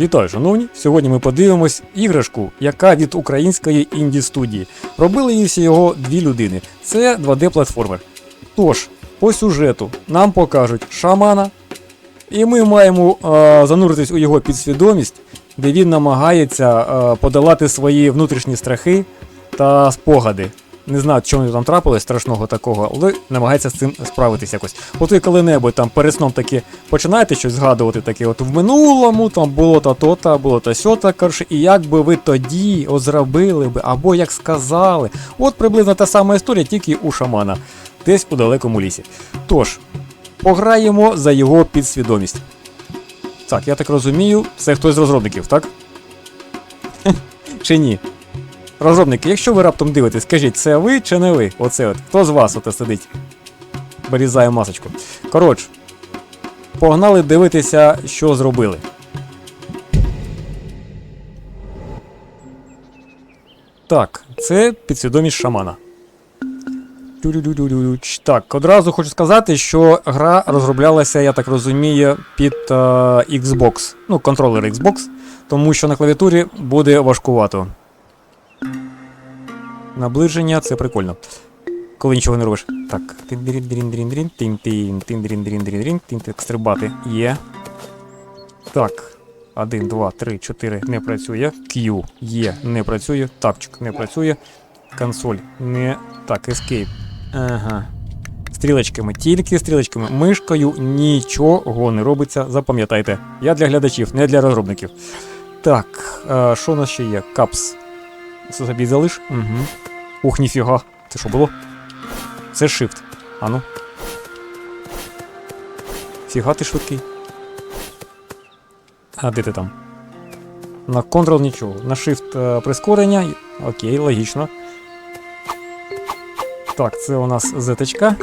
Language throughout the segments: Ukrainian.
Вітаю, шановні! Сьогодні ми подивимось іграшку, яка від української інді студії. Робили її всього дві людини. Це 2D-платформер. Тож, по сюжету нам покажуть шамана, і ми маємо е, зануритись у його підсвідомість, де він намагається е, подолати свої внутрішні страхи та спогади. Не знаю, чому там трапилось страшного такого, але намагається з цим справитись якось. От ви коли-небудь там перед сном таки починаєте щось згадувати, таке от в минулому там було та то та було та сьо та коротше, і як би ви тоді от зробили би, або як сказали. От приблизно та сама історія, тільки у шамана, десь у далекому лісі. Тож, пограємо за його підсвідомість. Так, я так розумію, це хтось з розробників, так? Чи ні? Розробники, якщо ви раптом дивитесь, скажіть, це ви чи не ви? Оце от. Хто з вас оте сидить? Вирізає масочку. Коротше, погнали дивитися, що зробили. Так, це підсвідомість шамана. Так, одразу хочу сказати, що гра розроблялася, я так розумію, під е, Xbox, ну, контролер Xbox, тому що на клавіатурі буде важкувато. Наближення це прикольно. Коли нічого не робиш. Так. Стрибати. Є. Так. Один, два, три, чотири. Не працює. Q є, не працює. Тапчик не працює. Консоль не. Так, Escape. Ага. Стрілочками, тільки стрілочками. Мишкою нічого не робиться. Запам'ятайте. Я для глядачів, не для розробників. Так, е, що у нас ще є? Капс. Це собі залиш? Угу. Ух, ніфіга. Це що було? Це shift. Ану. Фіга ти швидкий. А де ти там? На Ctrl нічого. На Shift е, прискорення. Окей, логічно. Так, це у нас Z.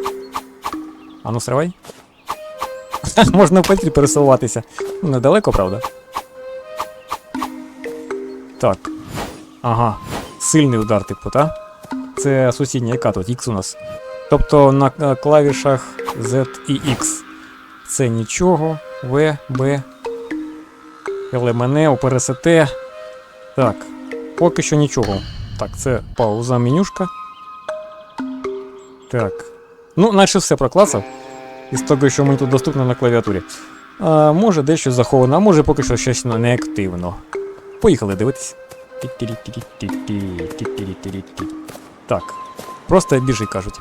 Ану, стривай. Можна в петлі пересуватися. Недалеко, правда? Так. Ага. Сильний удар, типу, та? Це сусідня, яка тут? X у нас. Тобто на е, клавішах Z і X. Це нічого. В, Б. ЛМН, ОПРСТ. Так. Поки що нічого. Так, це пауза менюшка. Так. Ну, наче все проклацав. Із того, що мені тут доступно на клавіатурі. А, може дещо заховано, а може поки що щось не активно. Поїхали дивитись. Так. Просто біжи, кажуть.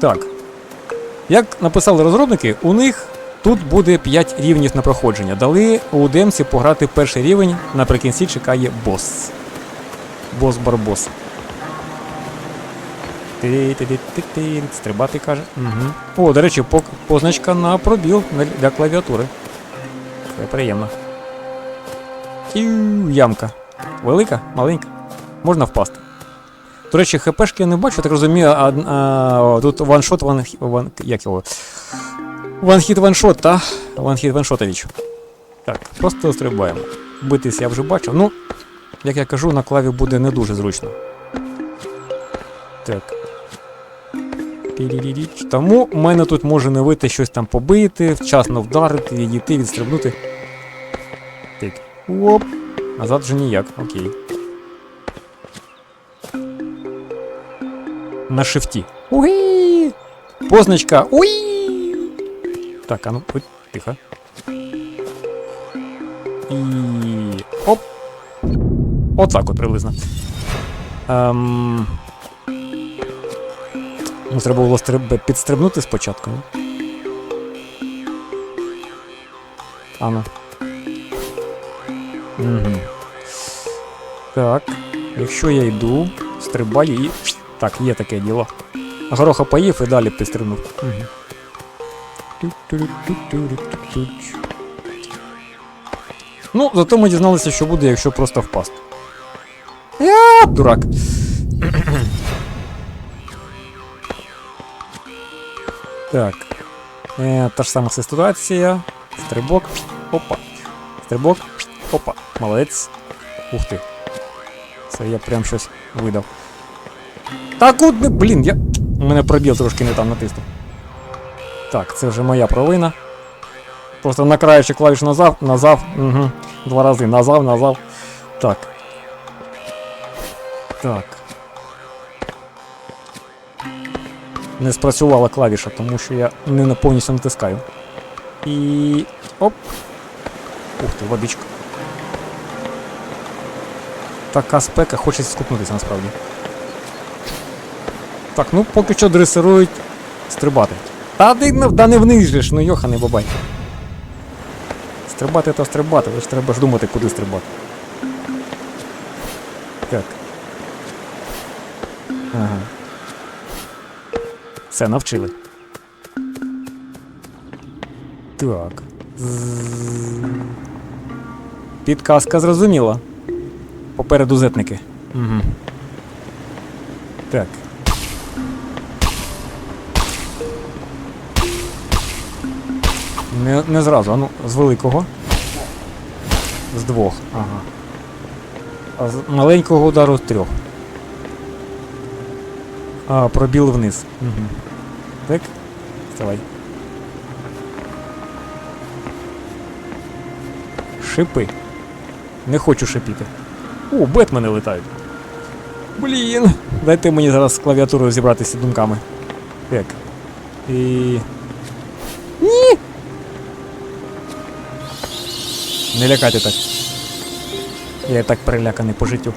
Так. Як написали розробники, у них тут буде 5 рівнів на проходження. Дали у демці пограти перший рівень, наприкінці чекає бос. Бос барбос. Стрибати каже. Угу. О, до речі, позначка на пробіл для клавіатури. Це приємно. Тю, ямка. Велика, маленька. Можна впасти. До речі, хпшки я не бачу, так розумію, а, а, тут ваншот, ван, ван, як його? Ванхіт ваншот, та? Ванхіт ваншотович. Так, просто стрибаємо. Битись я вже бачив. Ну, як я кажу, на клаві буде не дуже зручно. Так. Тому в мене тут може не вийти щось там побити, вчасно вдарити, відійти, відстрибнути. Так. Оп. Назад вже ніяк, окей. На шифті. Уї! Позначка. Уї! Так, а ну, ой, тихо. І. Оп! Отак от приблизно. Ем... Ну, треба було стриб... підстрибнути спочатку. ну. Ану. Угу. Так. Якщо я йду, стрибаю і. Так, є таке діло. Гороха поїв і далі підстрибнув. Угу. Ну, зато ми дізналися, що буде, якщо просто впасти. Я, дурак. Так. Е, та ж сама ситуація. Стрибок. Опа. Стрибок. Опа. Молодець. Ух ти. Це я прям щось видав. Так от, не- блін, я. Мене пробіл трошки не там натиснув. Так, це вже моя провина. Просто накраючи клавіш назад, назад, угу. Два рази назав, назав. Так. Так. Не спрацювала клавіша, тому що я не повністю натискаю. І. Оп! Ух ти, водичка. Така спека, хочеться скупнутися насправді. Так, ну поки що дресирують стрибати. Та ти не, да не вниз же ж, ну йоха не бабай. Стрибати то стрибати, але ж треба ж думати, куди стрибати. Так. Ага. Все, навчили. Так. Підказка зрозуміла. Попереду зетники. Угу. Так. Не, не зразу, а ну, з великого. З двох, ага. А з маленького удару з трьох. А, пробіл вниз. Угу. Так. Вставай. Шипи. Не хочу шипіти. О, Бетмени летають. Блін. Дайте мені зараз з клавіатурою зібратися думками. Так. І. Не лякайте так. Я і так переляканий по життю.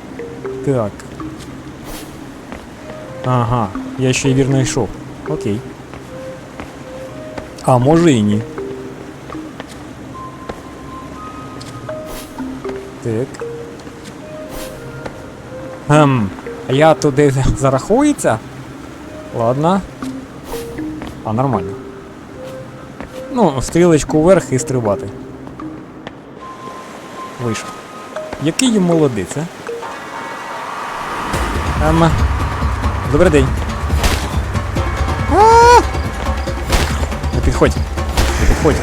Так. Ага, я ще й вірно йшов. Окей. А може і ні. Так. А я туди зарахується? Ладно. А, нормально. Ну, стрілочку вверх і стрибати. Вийшов. Який я молодець, а? Добрий день. Не підходь. Не підходь.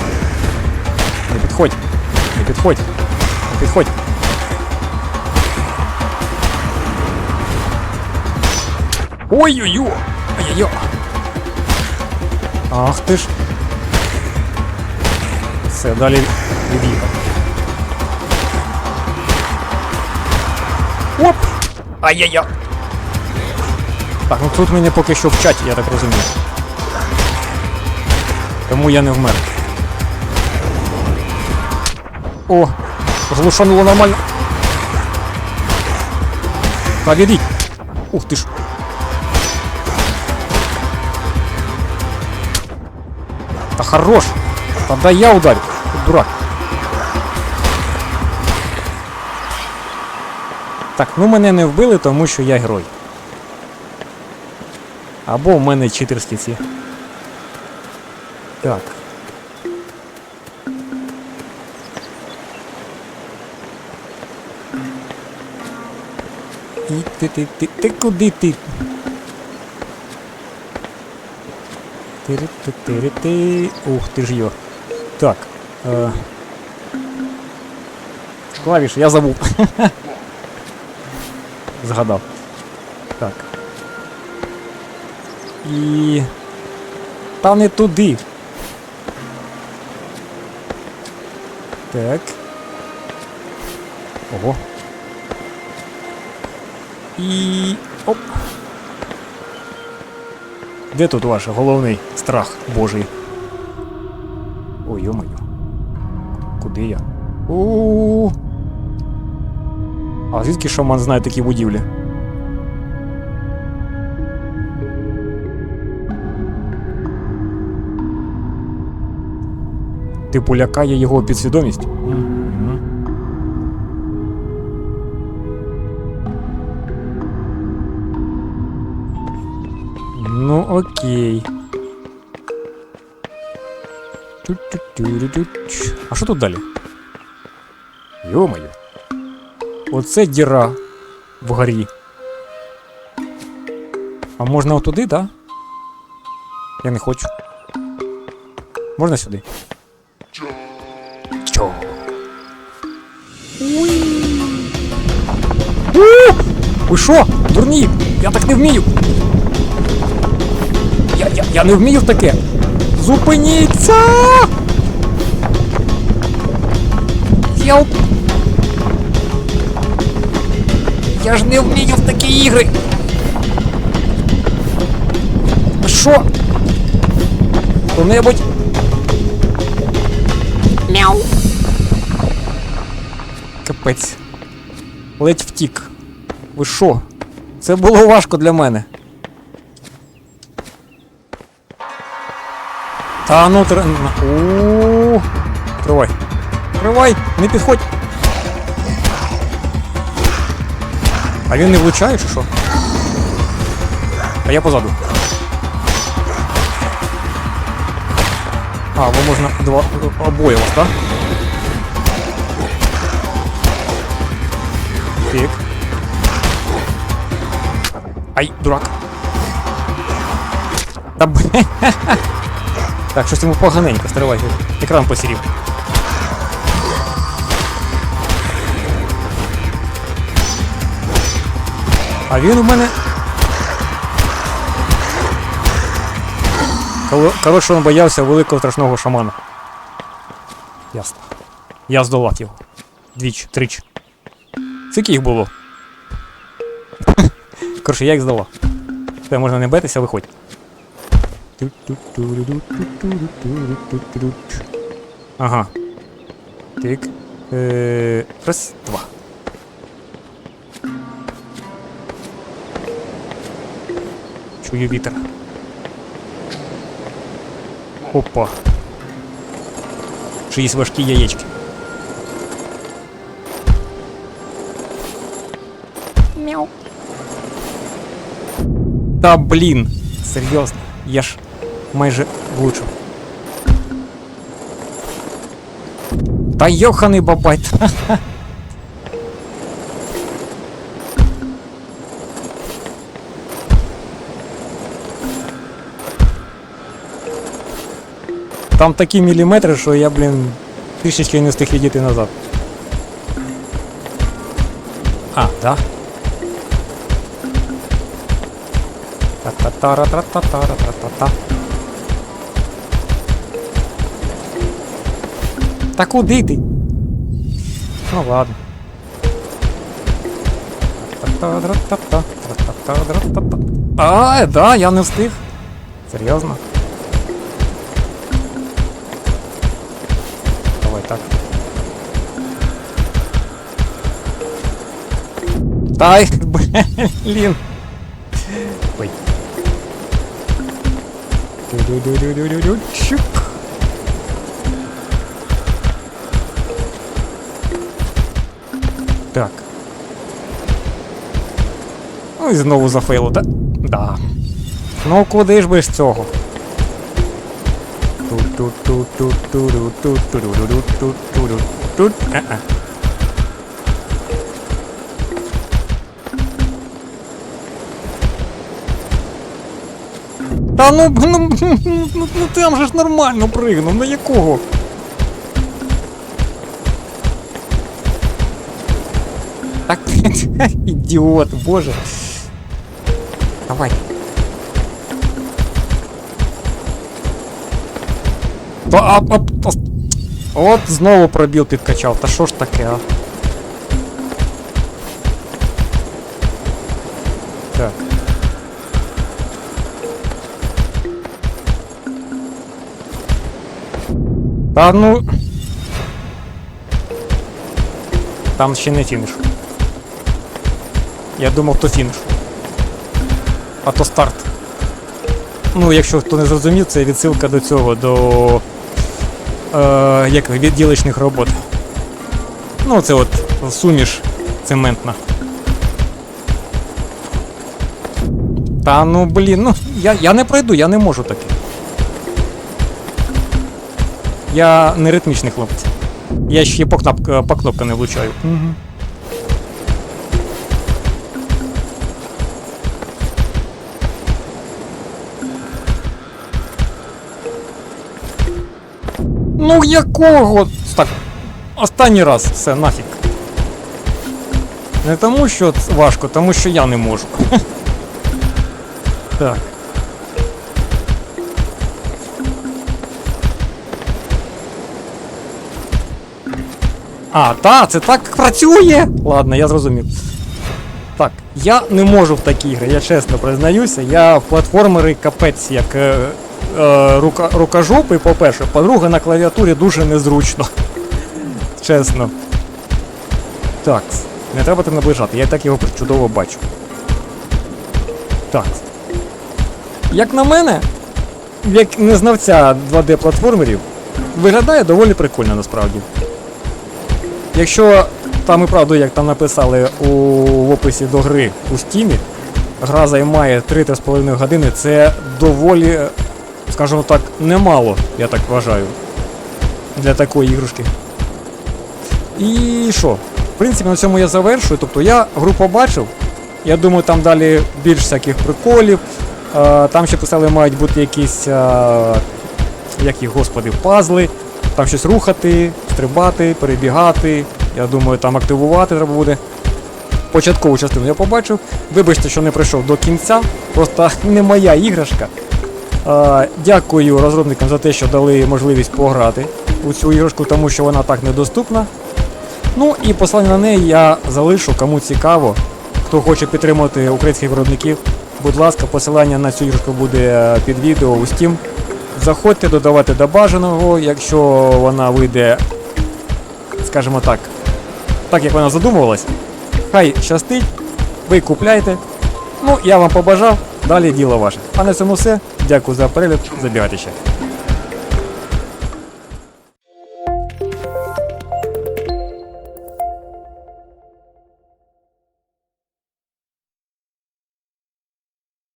Не підходь. Не підходь. Не підходь. Ой-ой-ой! Ай-яй-яй! Ах ти ж. Все, далі від'їхав. Ай-яй-яй! Так, ну тут мене поки що вчать, я так розумію. Тому я не вмер. О! Глушануло нормально. Та! Ух ти ж! Та хорош! Тогда я ударю. Дурак. Так, ну мене не вбили, тому що я герой. Або в мене читерські ці. Так. І ти ти ти ти куди ти? Тири-ти-тири-ти. Ух ти ж йо. Так. Е... Клавіш, я забув. Згадав. Так. І. Та не туди. Так. Ого. І. Оп. Де тут ваш головний страх божий? Ой, йо-моє. Куди я? у А звідки шаман знає такі будівлі? Типу лякає його підсвідомість? Мгм. Ну окей. Ту-ту-ту-ру-ту-ч. А що тут далі? Йо-моє. Оце діра вгорі. А можна отуди, да? Я не хочу. Можна сюди? Чо? Ви що? Дурні! Я так не вмію! Я, я, я не вмію в таке! Зупиніться! Єлп! Я ж не вмію в такі ігри. Що? Хто-небудь? Мяу. Капець. Ледь втік. Ви що? Це було важко для мене. Та ну тр... Тривай. Тривай, не підходь. А він не влучає чи що? А я позаду. А, бо можна два обоє вас, так? Тик. Ай, дурак. Та б... Так, щось йому поганенько, стривай. Екран посірів. А він у мене. Коротше, він боявся великого страшного шамана. Ясно. Я здолав його. Двічі, тричі. Скільки їх було? Коротше, я їх здолав. Все, можна не битися, виходь. Ага. Тик. Е, раз, два. Чую вітер. Опа. Чиїсь важкі яєчки. Мяу. Та блін, серйозно, я ж майже влучив. Та йоханий бабай. Там такі міліметри, що я, блін, трішечки не встиг відійти назад. А, да? Та-та-та-ра-та-та-та-ра-та-та-та. Та куди ти? Ну ладно. Та-та-та-ра-та-та, та-та-та-ра-та-та. А, да, я не встиг. Серйозно? Тай, блін. Ой. Ду-ду-ду-ду-ду-ду. Чук. Так. Ну і знову зафейло, да? Да. Ну куди ж без цього? Тут-тут-тут-тут-тут-тут-тут-тут-тут-тут. Е-е. Та ну, б- ну, ну, ну, ну там же ж нормально пригнув, на якого? Так, ідіот, боже. Давай. Та, а, а, а, от знову пробіл підкачав, та що ж таке, а? Та ну. Там ще не фініш. Я думав, то фініш. А то старт. Ну, якщо хто не зрозумів, це відсилка до цього, до. Е, як відділочних робот. Ну, це от суміш цементна. Та ну блін, ну я, я не пройду, я не можу таке. Я не ритмічний хлопець. Я ще по, кнап, по кнопкам не влучаю. Угу. Ну якого? Так, останній раз, все, нафіг. Не тому, що важко, тому що я не можу. так. А, та, це так працює! Ладно, я зрозумів. Так, я не можу в такі ігри, я чесно признаюся. Я в платформери капець як е, е, рука, рукожопий, по-перше. По-друге, на клавіатурі дуже незручно. Чесно. Так, не треба так наближати, я і так його чудово бачу. Так. Як на мене, як незнавця 2D-платформерів, виглядає доволі прикольно насправді. Якщо там і правда, як там написали у, в описі до гри у стімі, гра займає 3-3,5 години, це доволі, скажімо так, немало, я так вважаю, для такої ігрушки. І що? В принципі, на цьому я завершую. Тобто я гру побачив. Я думаю, там далі більш всяких приколів. Е, Там ще писали, мають бути якісь, е, як їх, господи, пазли. Там щось рухати, стрибати, перебігати. Я думаю, там активувати треба буде. Початкову частину я побачив. Вибачте, що не прийшов до кінця. Просто не моя іграшка. Е, Дякую розробникам за те, що дали можливість пограти у цю іграшку, тому що вона так недоступна. Ну і посилання на неї я залишу, кому цікаво. Хто хоче підтримати українських виробників, будь ласка, посилання на цю іграшку буде е, під відео у Steam. Заходьте додавати до бажаного, якщо вона вийде, скажімо так, так як вона задумувалась. Хай щастить, ви купляйте. Ну, я вам побажав, далі діло ваше. А на цьому все. Дякую за перегляд, забігайте ще.